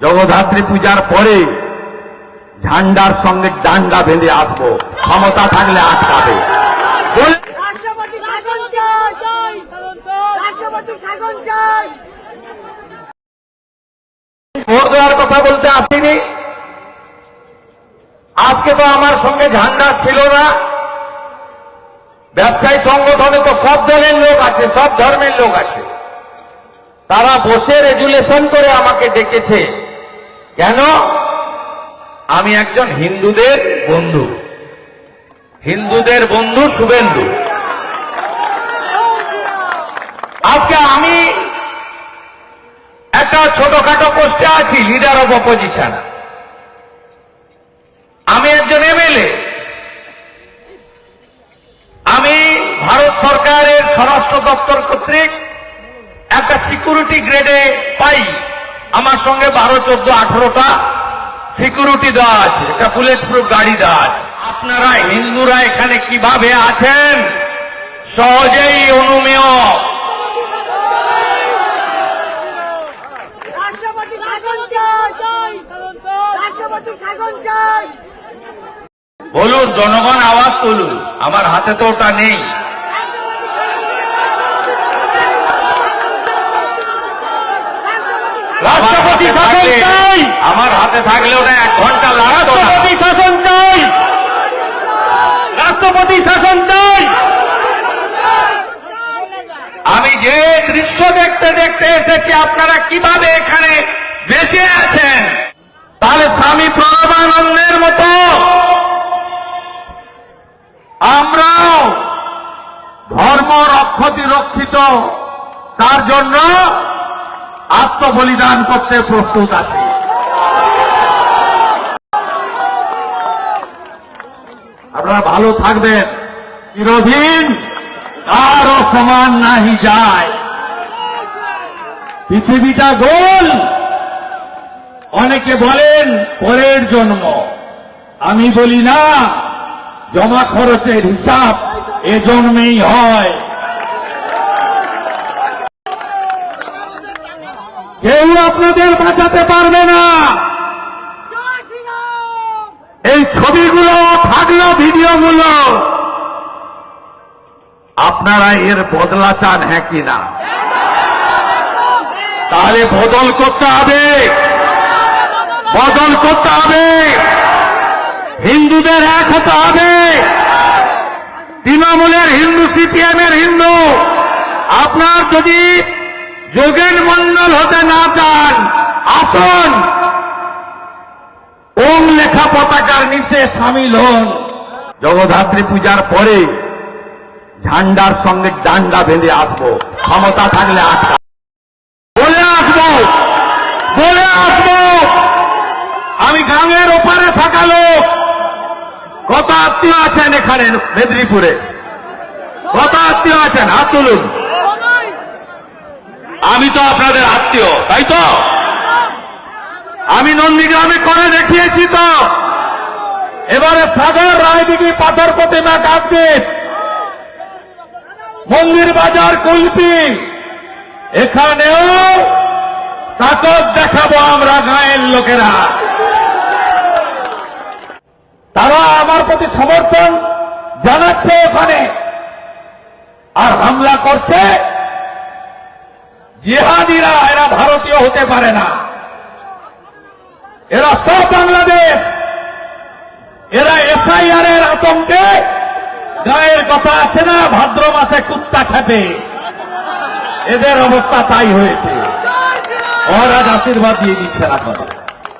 জগদ্ধাত্রী পূজার পরে ঝান্ডার সঙ্গে ডান্ডা বেঁধে আসব। ক্ষমতা থাকলে আটকাবে। ভোট দেওয়ার কথা বলতে আসিনি। আজকে তো আমার সঙ্গে ঝান্ডা ছিল না। ব্যবসায়ী সংগঠনে তো সব দলের লোক আছে সব ধর্মের লোক আছে। তারা বসে রেজুলেশন করে আমাকে ডেকেছে। কেন? আমি একজন হিন্দুদের বন্ধু। হিন্দুদের বন্ধু শুভেন্দু। আজকে আমি একটা ছোটখাটো পোস্টে আছি লিডার অব অপোজিশন আমি একজন এমএলএ। আমি ভারত সরকারের স্বরাষ্ট্র দপ্তর কর্তৃক একটা সিকিউরিটি গ্রেডে পাই। আমার সঙ্গে বারো চোদ্দ আঠারোটা সিকিউরিটি দেওয়া আছে একটা বুলেট প্রুফ গাড়ি দেওয়া আছে। আপনারা হিন্দুরা এখানে কীভাবে আছেন? সহজেই অনুমেয়। বলুন জনগণ আওয়াজ তুলুন। আমার হাতে তো ওটা নেই। রাষ্ট্রপতি শাসন চাই। আমার হাতে থাকলে ওটা এক ঘণ্টা লাগতো রাষ্ট্রপতি শাসন চাই। রাষ্ট্রপতি শাসন চাই। আমি যে দৃশ্য দেখতে দেখতে এসেছি আপনারা কীভাবে এখানে বেঁচে আছেন? তাহলে স্বামী প্রণবানন্দের মতো আমরাও ধর্ম রক্ষতি রক্ষিত তার জন্য আত্মবলিদান করতে প্রস্তুত আছি। আপনারা ভালো থাকবেন। চিরদিন কারও সমান নাহি যায়। পৃথিবীটা গোল। অনেকে বলেন, পরের জন্ম। আমি বলি না, জমা খরচের হিসাব এ জন্মেই হয়। কেউ আপনাদের বাঁচাতে পারবে না। এই ছবিগুলো থাকল ভিডিওগুলো আপনারা এর বদলা চান হ্যাঁ কি না? তাহলে বদল করতে হবে। বদল করতে হবে। হিন্দুদের এক হতে হবে। তৃণমূলের হিন্দু সিপিএম এর হিন্দু আপনার যদি যোগেন মন্ডল হতে না চান, আসন। ওম লেখা পতাকার নিচে সামিল হন। জগদ্ধাত্রী পূজার পরে ঝান্ডার সঙ্গে ডান্ডা বেঁধে আসব। ক্ষমতা থাকলে আটকা। বলে আসব বলে আসব। আমি গ্রামের ওপারে থাকা লোক। কত আত্মীয় আছেন এখানে মেদিনীপুরে? কত আত্মীয় আছেন? হাত তুলুন। আমি তো আপনাদের আত্মীয়, তাই তো? আমি নন্দীগ্রামে করে দেখিয়েছি তো। এবারে সাগর রায়দিঘি পাথর প্রতিমা কাকদ্বীপ, মন্দির বাজার কুলপি, এখানেও তাকত দেখাবো আমরা গায়ের লোকেরা। তারা আমার প্রতি সমর্থন জানাচ্ছে ওখানে। আর হামলা করছে জিহাদিরা, এরা ভারতীয় হতে পারে না। এরা সব বাংলাদেশ। এরা এসআইআর এর আতঙ্কে গায়ের কথা আছে না, ভাদ্র মাসে কুত্তা খেতে এদের অবস্থা তাই হয়েছে। মহারাজ আশীর্বাদ দিয়ে দিচ্ছেন আপনাদের।